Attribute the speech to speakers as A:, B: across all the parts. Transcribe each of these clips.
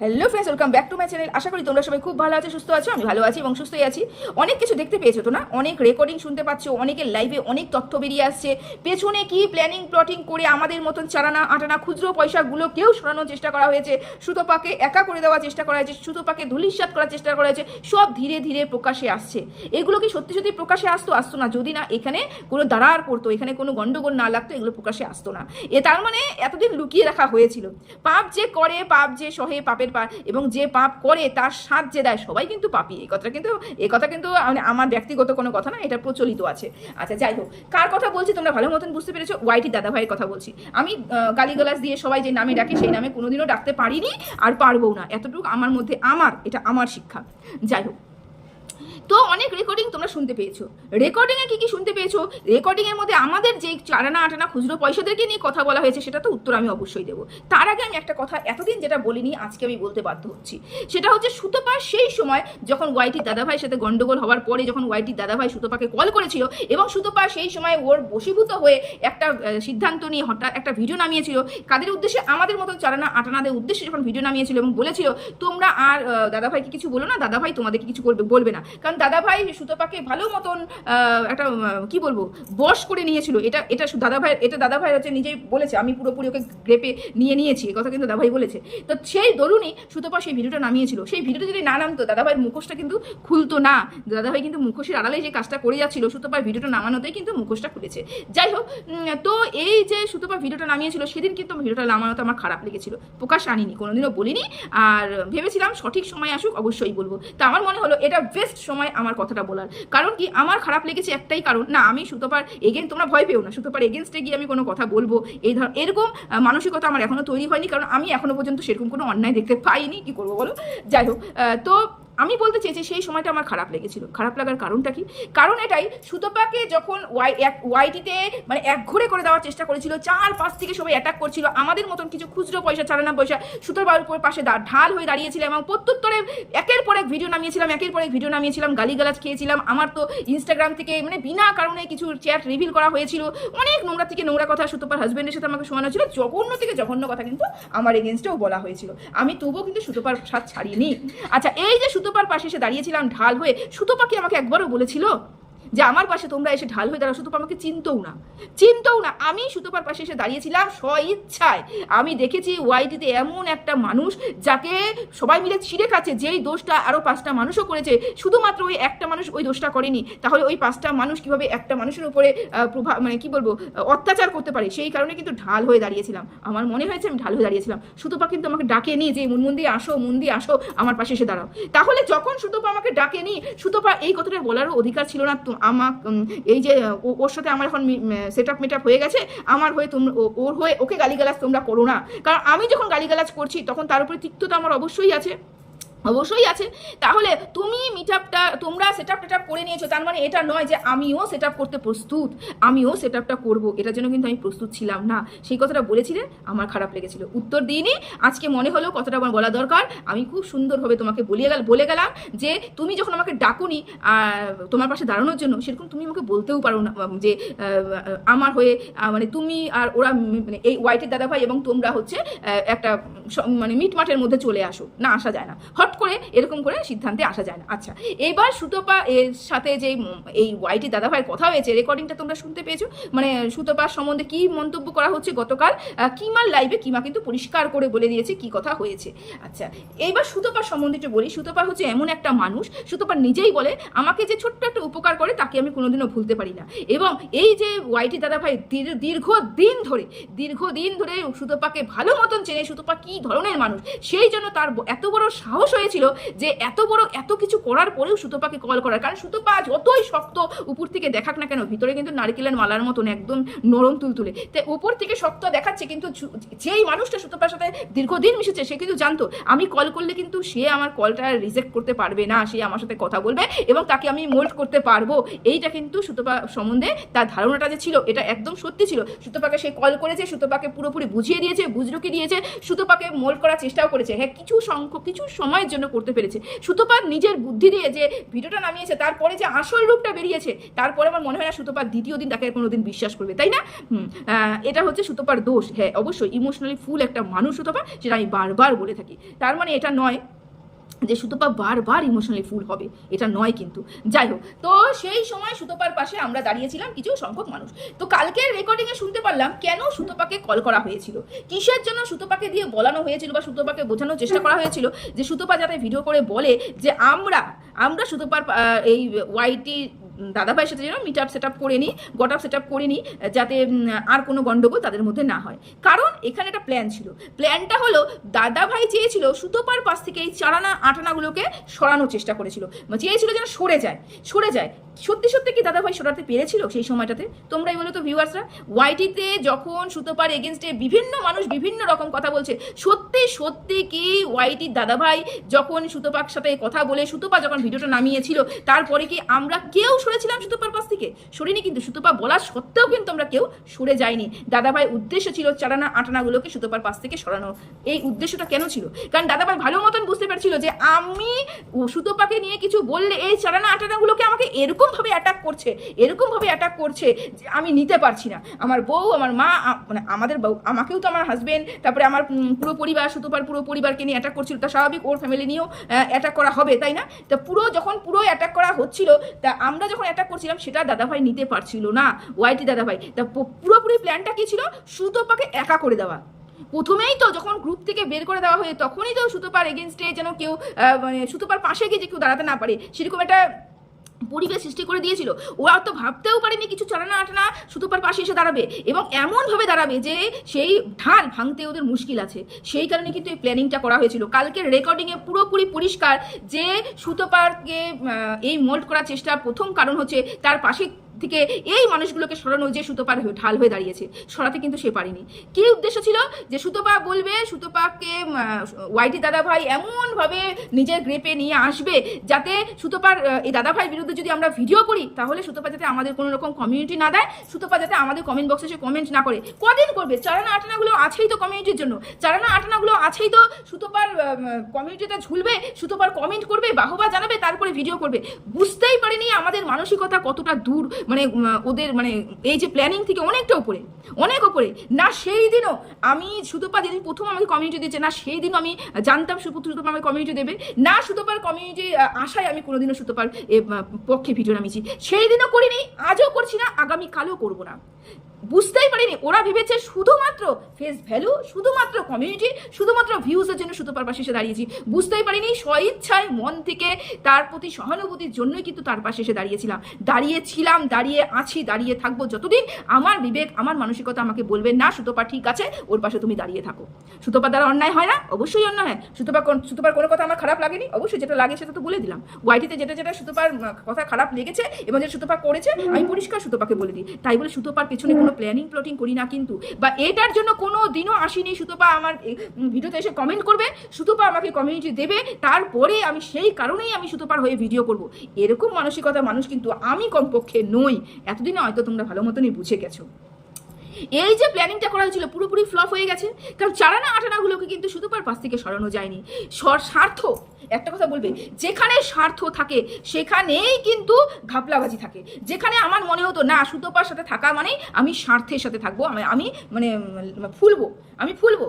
A: Hello friends welcome back to my channel আশা করি তোমরা সবাই খুব ভালো আছো, সুস্থ আছো, আমি ভালো আছি এবং সুস্থই আছি। অনেক কিছু দেখতে পেয়েছ তো না? অনেক রেকর্ডিং শুনতে পাচ্ছ, অনেকের লাইভে অনেক তথ্য বেরিয়ে আসছে। পেছনে কি প্ল্যানিং প্লটিং করে আমাদের মতন চারানা, আটানা, খুচরো পয়সাগুলোকেও সরানোর চেষ্টা করা হয়েছে? সুতোপাকে একা করে দেওয়ার চেষ্টা করা হয়েছে, সুতোপাকে ধুলিস্বাত করার চেষ্টা করা হয়েছে, সব ধীরে ধীরে প্রকাশে আসছে। এগুলো কি সত্যি সত্যি প্রকাশে আসতো? আসতো না। যদি না, এখানে কোনো দাঁড়ার করতো, এখানে কোনো গণ্ডগোল না লাগতো, এগুলো প্রকাশে আসতো না। এ তার মানে এতদিন লুকিয়ে রাখা হয়েছিল। পাপ যে করে, পাপ যে সহে, পাপের পা এবং যে পাপ করে তার সাথ যে দেয়, সবাই কিন্তু পাপি। এই কথা কিন্তু এই কথা কিন্তু মানে আমার ব্যক্তিগত কোনো কথা না, এটা প্রচলিত আছে। আচ্ছা যাই হোক। কার কথা বলছি তোমরা ভালো মতন বুঝতে পেরেছ? ওয়াইটি দাদা ভাইয়ের কথা বলছি। আমি গালিগালাজ দিয়ে সবাই যে নামে ডাকে, সেই নামে কোনোদিনও ডাকতে পারিনি আর পারব না। এতটুকু আমার মধ্যে, আমার এটা আমার শিক্ষা। যাই হোক। তো অনেক রেকর্ডিং তোমরা শুনতে পেয়েছ। রেকর্ডিংয়ে কি কি শুনতে পেয়েছ? রেকর্ডিংয়ের মধ্যে আমাদের যে চারানা আটানা খুচরো পয়সাদেরকে নিয়ে কথা বলা হয়েছে, সেটা তো উত্তর আমি অবশ্যই দেবো। তার আগে আমি একটা কথা এতদিন যেটা বলিনি, আজকে আমি বলতে বাধ্য হচ্ছি। সেটা হচ্ছে সুতপা সেই সময় যখন ওয়াইটি দাদাভাইয়ের সাথে গন্ডগোল হওয়ার পরে যখন ওয়াইটি দাদাভাই সুতপাকে কল করেছিল এবং সুতপা সেই সময় ওর বশীভূত হয়ে একটা সিদ্ধান্ত নিয়ে হঠাৎ একটা ভিডিও নামিয়েছিল, কাদের উদ্দেশ্যে আমাদের মতন চারানা আটানাদের উদ্দেশ্যে যখন ভিডিও নামিয়েছিল এবং বলেছিল, তোমরা আর দাদাভাইকে কিছু বলো না, দাদাভাই তোমাদেরকে কিছু করবে, বলবে না। কারণ দাদাভাই সুতপাকে ভালো মতন একটা কি বলব, বশ করে নিয়েছিল। এটা এটা দাদাভাই এটা দাদাভাই হচ্ছে নিজেই বলেছে, আমি পুরোপুরি ওকে গ্রেপে নিয়ে নিয়েছি কথা কিন্তু দাদাভাই বলেছে। তো সেই দরুনই সুতপা সেই ভিডিওটা নামিয়েছিল। সেই ভিডিওটা যদি না নামতো, দাদাভাইয়ের মুখোশটা কিন্তু খুলতো না। দাদাভাই কিন্তু মুখোশের আড়ালে যে কাজটা করে যাচ্ছিল, সুতপার ভিডিওটা নামানোতেই কিন্তু মুখোশটা খুলেছে। যাই হোক তো এই যে সুতপা ভিডিওটা নামিয়েছিল, সেদিন কিন্তু ভিডিওটা নামানোতে আমার খারাপ লেগেছিল। প্রকাশ আনিনি, কোনোদিনও বলিনি। আর ভেবেছিলাম সঠিক সময় আসুক, অবশ্যই বলব। তা আমার মনে হলো, এটা বেস্ট সময় আমার কথাটা বলার। কারণ কি? আমার খারাপ লেগেছে একটাই কারণ, না, আমি সুতপার এগেন তোমরা ভয় পেও না, সুতপার এগেনস্টে গিয়ে আমি কোনো কথা বলব। এই ধর, এরকম মানসিকতা আমার এখনও তৈরি হয়নি, কারণ আমি এখনও পর্যন্ত সেরকম কোনো অন্যায় দেখতে পাইনি। কি করব বলো? যাই হোক তো আমি বলতে চেয়েছি সেই সময়টা আমার খারাপ লেগেছিল। খারাপ লাগার কারণটা কি? কারণ এটাই, সুতপাকে যখন ওয়াই, এক, ওয়াইটিতে মানে এক ঘুরে করে দেওয়ার চেষ্টা করেছিল চার পাঁচ থেকে সবাই অ্যাটাক করছিল, আমাদের মতন কিছু খুচরো পয়সা, চালানা পয়সা সুতোর উপর পাশে ঢাল হয়ে দাঁড়িয়েছিলাম এবং প্রত্যুত্তরে একের পর এক ভিডিও নামিয়েছিলাম, একের পর এক ভিডিও নামিয়েছিলাম, গালিগালাজ খেয়েছিলাম। আমার তো ইনস্টাগ্রাম থেকে মানে বিনা কারণে কিছু চ্যাট রিভিল করা হয়েছিল। অনেক নোংরা থেকে নোংরা কথা সুতোপার হাজবেন্ডের সাথে আমাকে শোনানো ছিল, জঘন্য থেকে জঘন্য কথা কিন্তু আমার এগেনস্টেও বলা হয়েছিল। আমি তবুও কিন্তু সুতোপার সাথ ছাড়িনি। আচ্ছা এই যে সুতোপার পাশে এসে দাঁড়িয়েছিলাম ঢাল হয়ে সুতোপা কি আমাকে একবারও বলেছিল। যে আমার পাশে তোমরা এসে ঢাল হয়ে দাঁড়াও সুতপা আমাকে চিনতেও না। চিনতেও না, আমি সুতপার পাশে এসে দাঁড়িয়েছিলাম স্ব ইচ্ছায় আমি দেখেছি ওয়াইটিতে এমন একটা মানুষ যাকে সবাই মিলে ছিঁড়ে খাচ্ছে, যেই দোষটা আরও পাঁচটা মানুষও করেছে। শুধুমাত্র ওই একটা মানুষ ওই দোষটা করেনি। তাহলে ওই পাঁচটা মানুষ কীভাবে একটা মানুষের উপরে প্রভাব মানে কি বলব অত্যাচার করতে পারে? সেই কারণে কিন্তু ঢাল হয়ে দাঁড়িয়েছিলাম। আমার মনে হয়েছে আমি ঢাল হয়ে দাঁড়িয়েছিলাম। সুতপা কিন্তু আমাকে ডাকে নি যে মুনমুন্দি আসো মুন্দি আসো, আমার পাশে এসে দাঁড়াও। তাহলে যখন সুতপা আমাকে ডাকে নি, সুতপা এই কথাটা বলারও অধিকার ছিল না। আমার এই যে ওর সাথে আমার এখন সেট আপ মেট হয়ে গেছে, আমার হয়ে তোমরা ওর হয়ে ওকে গালিগালাজ তোমরা করো না। কারণ আমি যখন গালিগালাজ করছি, তখন তার উপরে তিক্ততা আমার অবশ্যই আছে। অবশ্যই আছে। তাহলে তুমি মিট আপটা তোমরা সেট আপ করে নিয়েছো, তার মানে এটা নয় যে আমিও সেট আপ করতে প্রস্তুত, আমিও সেট আপটা করব এটার জন্য কিন্তু আমি প্রস্তুত ছিলাম না। সেই কথাটা বলেছিলে আমার খারাপ লেগেছিল। উত্তর দিইনি, আজকে মনে হলো কথাটা আমার বলা দরকার। আমি খুব সুন্দরভাবে তোমাকে বলিয়ে গেল, বলে গেলাম যে তুমি যখন আমাকে ডাকুনি তোমার পাশে দাঁড়ানোর জন্য, সেরকম তুমি আমাকে বলতেও পারো না যে আমার হয়ে মানে তুমি আর ওরা মানে এই হোয়াইটের দাদাভাই এবং তোমরা হচ্ছে একটা মানে মিটমাটের মধ্যে চলে আসো। না, আসা যায় না। হট করে এরকম করে সিদ্ধান্তে আসা যায় না। আচ্ছা এবার সুতপা এর সাথে যে এই ওয়াইটি দাদাভাইয়ের কথা হয়েছে রেকর্ডিংটা তোমরা শুনতে পেয়েছ? মানে সুতপার সম্বন্ধে কি মন্তব্য করা হচ্ছে গতকাল? কিমার লাইভে কিমা কিন্তু পরিষ্কার করে বলে দিয়েছে কি কথা হয়েছে। আচ্ছা এইবার সুতপার সম্বন্ধে একটু বলি, সুতপা হচ্ছে এমন একটা মানুষ, সুতপা নিজেই বলে, আমাকে যে ছোট্ট একটা উপকার করে, তাকে আমি কোনোদিনও ভুলতে পারি না। এবং এই যে ওয়াইটি দাদাভাই দীর- দীর্ঘ দিন ধরে দীর্ঘ দিন ধরে সুতপাকে ভালো মতন চেনে সুতপা কি ধরনের মানুষ, সেই জন্য তার এত বড় সাহস হয়েছিল যে এত বড় এত কিছু করার পরেও সুতপাকে কল করার। কারণ সুতপা যতই শক্ত, উপর থেকে দেখাক না কেন, ভিতরে কিন্তু নারকেলের মালার মতন একদম নরম তুলতুলে। তাই উপর থেকে শক্ত দেখাচ্ছে কিন্তু যেই মানুষটা সুতপার সাথে দীর্ঘদিন মিশেছে, সে কিন্তু জানতো, আমি কল করলে কিন্তু সে আমার কলটা রিজেক্ট করতে পারবে না, সে আমার সাথে কথা বলবে এবং তাকে আমি মোল্ড করতে পারব। এইটা কিন্তু সুতপা সম্বন্ধে তার ধারণাটা যে ছিল, এটা একদম সত্যি ছিল। সুতপাকে সে কল করেছে, সুতপাকে পুরোপুরি বুঝিয়ে দিয়েছে বুঝলুকি দিয়েছে, সুতপাকে মোল্ড করার চেষ্টাও করেছে। হ্যাঁ কিছু সংখ্যক, কিছু সময়ের জন্য জন্য করতে পেরেছে। সুতোপাত নিজের বুদ্ধি দিয়ে যে ভিডিওটা নামিয়েছে, তারপরে যে আসল রূপটা বেরিয়েছে, তারপরে আমার মনে হয় না সুতোপার দ্বিতীয় দিন তাকে কোনো দিন বিশ্বাস করবে, তাই না? এটা হচ্ছে সুতোপার দোষ। হ্যাঁ অবশ্যই ইমোশনালি ফুল একটা মানুষ সুতোপা সেটা আমি বারবার বলে থাকি। তার মানে এটা নয় যে সুতপা বারবার ইমোশনালি ফুল হবে, এটা নয় কিন্তু। যাই হোক তো সেই সময় সুতপার পাশে আমরা দাঁড়িয়েছিলাম কিছু সংখ্যক মানুষ। তো কালকের রেকর্ডিংয়ে শুনতে পারলাম কেন সুতপাকে কল করা হয়েছিল? কিসের জন্য সুতপাকে দিয়ে বলানো হয়েছিল বা সুতপাকে বোঝানোর চেষ্টা করা হয়েছিল যে সুতপা যাতে ভিডিও করে বলে যে আমরা আমরা সুতপার এই ওয়াইটি দাদাভাইয়ের সাথে যেন মিট আপ সেট আপ করে নিই গট আপ সেট আপ করে নিই যাতে আর কোনো গন্ডগোল তাদের মধ্যে না হয়। কারণ এখানে একটা প্ল্যান ছিল। প্ল্যানটা হলো, দাদাভাই চেয়েছিল সুতোপার পাশ থেকে এই চারানা আটানাগুলোকে সরানোর চেষ্টা করেছিল। চেয়েছিল যেন সরে যায় সরে যায়। সত্যি সত্যি কি দাদাভাই সরাতে পেরেছিল সেই সময়টাতে? তোমরাই বলো তো ভিউয়ার্সরা ওয়াইটিতে যখন সুতোপার এগেনস্টে বিভিন্ন মানুষ বিভিন্ন রকম কথা বলছে, সত্যি সত্যি কি ওয়াইটির দাদাভাই যখন সুতোপার সাথে কথা বলে সুতোপা যখন ভিডিওটা নামিয়েছিল, তারপরে কি আমরা কেউ সরেছিলাম সুতোপার পাশ থেকে। সরিনি কিন্তু সুতোপা বলা সত্ত্বেও কিন্তু আমরা কেউ সরে যাইনি। দাদাভাই উদ্দেশ্য ছিল চারানা আটানাগুলোকে সুতোপার পাশ থেকে সরানো এই উদ্দেশ্যটা কেন ছিল? কারণ দাদাভাই ভালো মতন বুঝতে পারছিল যে আমি সুতোপাকে নিয়ে কিছু বললে এই চারানা আটানাগুলোকে আমাকে এরকমভাবে অ্যাটাক করছে, এরকমভাবে অ্যাটাক করছে যে আমি নিতে পারছি না। আমার বউ, আমার মা মানে আমাদের বউ, আমাকেও তো আমার হাজবেন্ড তারপরে আমার পুরো পরিবার সুতোপার পুরো পরিবারকে নিয়ে অ্যাটাক করছিল। তা স্বাভাবিক ওর ফ্যামিলি নিয়েও অ্যাটাক করা হবে, তাই না? তা পুরো যখন পুরো অ্যাটাক করা হচ্ছিল, তা আমরা যখন অ্যাটাক করছিলাম, সেটা দাদাভাই নিতে পারছিল না। ওয়াইটি দাদাভাই, তা পুরোপুরি প্ল্যানটা কী ছিল? সুতোপাকে একা করে দেওয়া। প্রথমেই তো যখন গ্রুপ থেকে বের করে দেওয়া হয়ে, তখনই তো সুতোপার এগেনস্টে যেন কেউ মানে সুতোপার পাশে গিয়ে যে কেউ দাঁড়াতে না পারে, সেরকম একটা পরিবেশ সৃষ্টি করে দিয়েছিল। ওরা তো ভাবতেও পারেনি কিছু চালানা আটানা সুতোপার পাশে এসে দাঁড়াবে এবং এমনভাবে দাঁড়াবে যে সেই ধান ভাঙতে ওদের মুশকিল আছে। সেই কারণে কিন্তু এই প্ল্যানিংটা করা হয়েছিল। কালকের রেকর্ডিংয়ে পুরোপুরি পরিষ্কার যে সুতোপারকে এই মোল্ড করার চেষ্টার প্রথম কারণ হচ্ছে তার পাশে থেকে এই মানুষগুলোকে সরানো যে সুতোপার ঢাল হয়ে দাঁড়িয়েছে, সরাতে কিন্তু সে পারেনি। কি উদ্দেশ্য ছিল? যে সুতোপা বলবে, সুতোপাকে ওয়াইটি দাদাভাই এমনভাবে নিজের গ্রেপে নিয়ে আসবে যাতে সুতোপার এই দাদাভাইয়ের বিরুদ্ধে যদি আমরা ভিডিও করি, তাহলে সুতোপা যাতে আমাদের কোনো রকম কমিউনিটি না দেয়, সুতোপা যাতে আমাদের কমেন্ট বক্সে সে কমেন্ট না করে। কদিন করবে? চারানা আটানাগুলো আছেই তো কমিউনিটির জন্য। চারানা আটানাগুলো আছেই তো সুতোপার কমিউনিটিতে ঝুলবে, সুতোপার কমেন্ট করবে, বাহবা জানাবে, তারপরে ভিডিও করবে। বুঝতেই পারিনি আমাদের মানসিকতা কতটা দূর। মানে ওদের মানে এই যে প্ল্যানিং থেকে অনেকটা উপরে, অনেক উপরে। না সেই দিনও আমি সুতোপা যেদিন প্রথম আমাকে কমিউনিটি দিয়েছে, না সেই দিনও আমি জানতাম সুতোপা আমাকে কমিউনিটি দেবে, না সুতোপার কমিউনিটি আশায় আমি কোনোদিনও সুতোপার পক্ষে ভিডিও নামিয়েছি। সেই দিনও করিনি, আজও করছি না, আগামীকালও করব না। বুঝতেই পারিনি। ওরা ভেবেছে শুধুমাত্র ফেস ভ্যালু শুধুমাত্র কমিউনিটি শুধুমাত্র ভিউজের জন্য সুতোপার পাশে এসে দাঁড়িয়েছি। বুঝতেই পারিনি, স্বইচ্ছায় মন থেকে তার প্রতি সহানুভূতির জন্যই কিন্তু তার পাশে এসে দাঁড়িয়েছিলাম। দাঁড়িয়েছিলাম, দাঁড়িয়ে আছি, দাঁড়িয়ে থাকব যতদিন। আমার বিবেক, আমার মানসিকতা আমাকে বলবে, না, সুতোপা ঠিক আছে, ওর পাশে তুমি দাঁড়িয়ে থাকো। সুতোপার দ্বারা অন্যায় হয় না? অবশ্যই অন্যায় হয়। সুতোপা সুতোপার কোনো কথা আমার খারাপ লাগেনি? অবশ্যই যেটা লাগে সেটা তো বলে দিলাম। ওয়াইটিতে যেটা যেটা সুতোপার কথা খারাপ লেগেছে, এবং যেটা সুতোপা করেছে, আমি পরিষ্কার সুতোপাকে বলে দিই। তাই বলে সুতোপার পেছনে কোনো প্ল্যানিং প্লটিং করি না কিন্তু। বা এটার জন্য কোনো দিনও আসিনি। সুতপা আমার ভিডিওতে এসে কমেন্ট করবে। সুতপা আমাকে কমিউনিটি দেবে। তারপরে আমি সেই কারণেই আমি সুতপার হয়ে ভিডিও করব। এরকম মানসিকতা মানুষ কিন্তু আমি কমপক্ষে নই। এতদিনে হয়তো তোমরা ভালো মতনই বুঝে গেছো। এই যে প্ল্যানিংটা করা হয়েছিল, পুরোপুরি ফ্লপ হয়ে গেছে। কারণ চারানা আটানাগুলোকে কিন্তু সুতোপার পাশ থেকে সরানো যায়নি। স্বার্থ, একটা কথা বলবে, যেখানে স্বার্থ থাকে, সেখানেই কিন্তু ঘাপলাবাজি থাকে। যেখানে আমার মনে হতো, না, সুতোপার সাথে থাকা মানে আমি স্বার্থের সাথে থাকব, আমি মানে ফুলবো, আমি ফুলবো।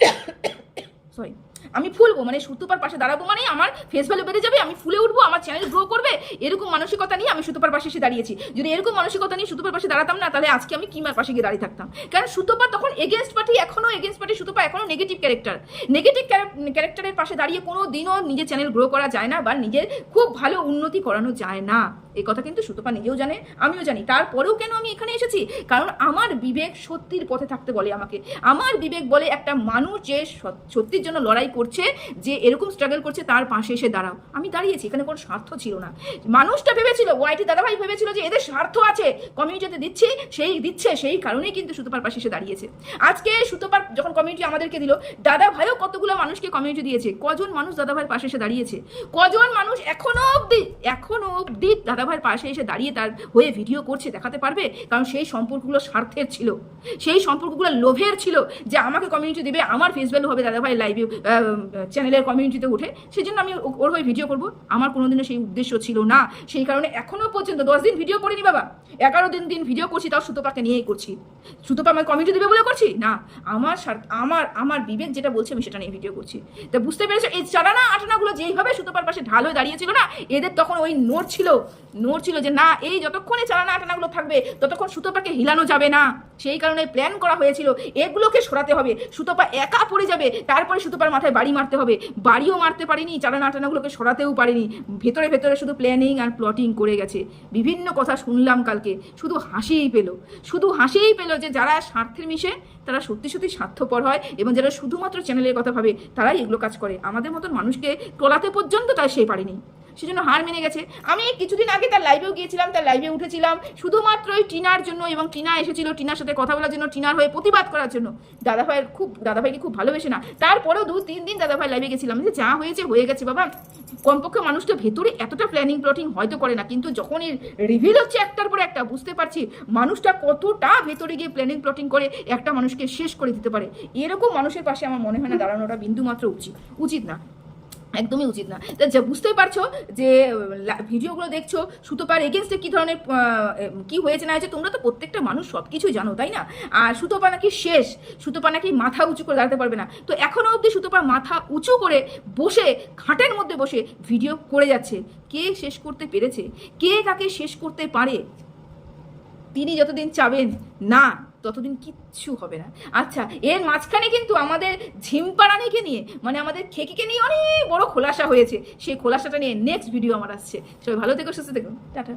A: সরি আমি ফুলবো মানে সুতোপার পাশে দাঁড়াবো মানে আমার ফেস ভ্যালু বেড়ে যাবে, আমি ফুলে উঠবো, আমার চ্যানেল গ্রো করবে, এরকম মানসিকতা নিয়ে আমি সুতোপার পাশে এসে দাঁড়িয়েছি। যদি এরকম মানসিকতা নিয়ে সুতোপার পাশে দাঁড়াতাম না, তাহলে আজকে আমি কিমার পাশে গিয়ে দাঁড়িয়ে থাকতাম? কারণ সুতোপা তখন এগেনস্ট পার্টি এখনও এগেনস্ট পার্টি সুতোপা এখনও নেগেটিভ ক্যারেক্টার নেগেটিভ ক্যারেক্টারের পাশে দাঁড়িয়ে কোনো দিনও নিজের চ্যানেল গ্রো করা যায় না বা নিজের খুব ভালো উন্নতি করানো যায় না। এই কথা কিন্তু সুতপা নিজেও জানে, আমিও জানি। তারপরেও কেন আমি এখানে এসেছি? কারণ আমার বিবেক সত্যির পথে থাকতে বলে আমাকে। আমার বিবেক বলে একটা মানুষ যে সত- সত্যির জন্য লড়াই করছে যে এরকম স্ট্রাগল করছে, তার পাশে এসে দাঁড়াও। আমি দাঁড়িয়েছি, এখানে কোনো স্বার্থ ছিল না। মানুষটা ভেবেছিল ওয়াইটি দাদাভাই ভেবেছিল যে এদের স্বার্থ আছে কমিউনিটিতে দিচ্ছি, সেই দিচ্ছে, সেই কারণেই কিন্তু সুতপার পাশে এসে দাঁড়িয়েছে। আজকে সুতপার যখন কমিউনিটি আমাদেরকে দিল দাদা ভাইও কতগুলো মানুষকে কমিউনিটি দিয়েছে। কজন মানুষ দাদা ভাইয়ের পাশে এসে দাঁড়িয়েছে? কজন মানুষ এখনও অবধি এখনও অবধি দাদা ভাইয়ের পাশে এসে দাঁড়িয়ে তার হয়ে ভিডিও করছে, দেখাতে পারবে? কারণ সেই সম্পর্কগুলো স্বার্থের ছিল। সেই সম্পর্কগুলো লোভের ছিল যে আমাকে কমিউনিটি দিবে, আমার ফেস হবে দাদা ভাই লাইভে চ্যানেলের কমিউনিটিতে উঠে সেই জন্য আমি ওর হয়ে ভিডিও করব। আমার কোনোদিনও সেই উদ্দেশ্য ছিল না। সেই কারণে এখনও পর্যন্ত দশ দিন ভিডিও করিনি বাবা। এগারো দিন দিন ভিডিও করছি, তাও সুতোপাকে নিয়েই করছি। সুতোপা আমার কমিউনিটি দেবে বলে করছি? না। আমার আমার আমার বিবেক যেটা বলছে, আমি সেটা নিয়ে ভিডিও করছি। তা বুঝতে পেরেছ? এই চারানা আটানাগুলো যেইভাবে সুতোপার পাশে ঢাল হয়ে দাঁড়িয়েছিল না, এদের তখন ওই নোট ছিল। নোট ছিল যে, না, এই যতক্ষণে চারানা আটানাগুলো থাকবে, ততক্ষণ সুতোপাকে হিলানো যাবে না। সেই কারণে প্ল্যান করা হয়েছিল, এগুলোকে সরাতে হবে। সুতোপা একা পড়ে যাবে, তারপরে সুতোপার মাথায় বাড়ি মারতে হবে। বাড়িও মারতে পারিনি চারানা আটানাগুলোকে সরাতেও পারিনি। ভেতরে ভেতরে শুধু প্ল্যানিং আর প্লটিং করে গেছে। বিভিন্ন কথা শুনলাম কালকে। শুধু হাসিই পেল। শুধু হাসিই পেল যে যারা স্বার্থের মিশে, তারা সত্যি সত্যি স্বার্থপর হয় এবং যারা শুধুমাত্র চ্যানেলের কথা ভাবে, তারাই এগুলো কাজ করে। আমাদের মতন মানুষকে টোলাতে পর্যন্ত তাই সে পারেনি। সেজন্য হার মেনে গেছে। আমি কিছুদিন আগে তার লাইভেও গিয়েছিলাম, তার লাইভে উঠেছিলাম। শুধুমাত্র ওই টিনার জন্য এবং টিনা এসেছিল টিনার সাথে কথা বলার জন্য, টিনার হয়ে প্রতিবাদ করার জন্য। দাদাভাইয়ের খুব দাদাভাইকে খুব ভালোবেসে না। তারপরেও দু, তিন দিন দাদাভাই লাইভে গেছিলাম। যে যা হয়েছে, হয়ে গেছে বাবা। কমপক্ষে মানুষটা ভেতরে এতটা প্ল্যানিং প্লটিং হয়তো করে না। কিন্তু যখন এর রিভিল হচ্ছে একটার পর একটা, বুঝতে পারছি মানুষটা কতটা ভেতরে গিয়ে প্ল্যানিং প্লটিং করে একটা মানুষকে শেষ করে দিতে পারে। এরকম মানুষের পাশে আমার মনে হয় না দাঁড়ানোটা বিন্দুমাত্র উচিত উচিত না। একদমই উচিত না। যা, বুঝতেই পারছ যে ভিডিওগুলো দেখছ, সুতোপার এগেনস্টে কী ধরনের কি হয়েছে না হয়েছে, তোমরা তো প্রত্যেকটা মানুষ সব কিছুই জানো, তাই না? আর সুতোপা নাকি শেষ, সুতোপা নাকি মাথা উঁচু করে দাঁড়াতে পারবে না। তো এখনও অবধি সুতোপার মাথা উঁচু করে বসে, খাটের মধ্যে বসে ভিডিও করে যাচ্ছে। কে শেষ করতে পেরেছে? কে কাকে শেষ করতে পারে? তিনি যতদিন চাবেন, না। ততদিন কিচ্ছু হবে না। আচ্ছা এর মাঝখানে কিন্তু আমাদের ঝিমপাড়ানিকে নিয়ে মানে আমাদের খেকিকে নিয়ে অনেক বড় খোলাসা হয়েছে। সেই খোলাসাটা নিয়ে নেক্সট ভিডিও আমার আসছে। সবাই ভালো থেকো, সুস্থ থেকো। টাটা।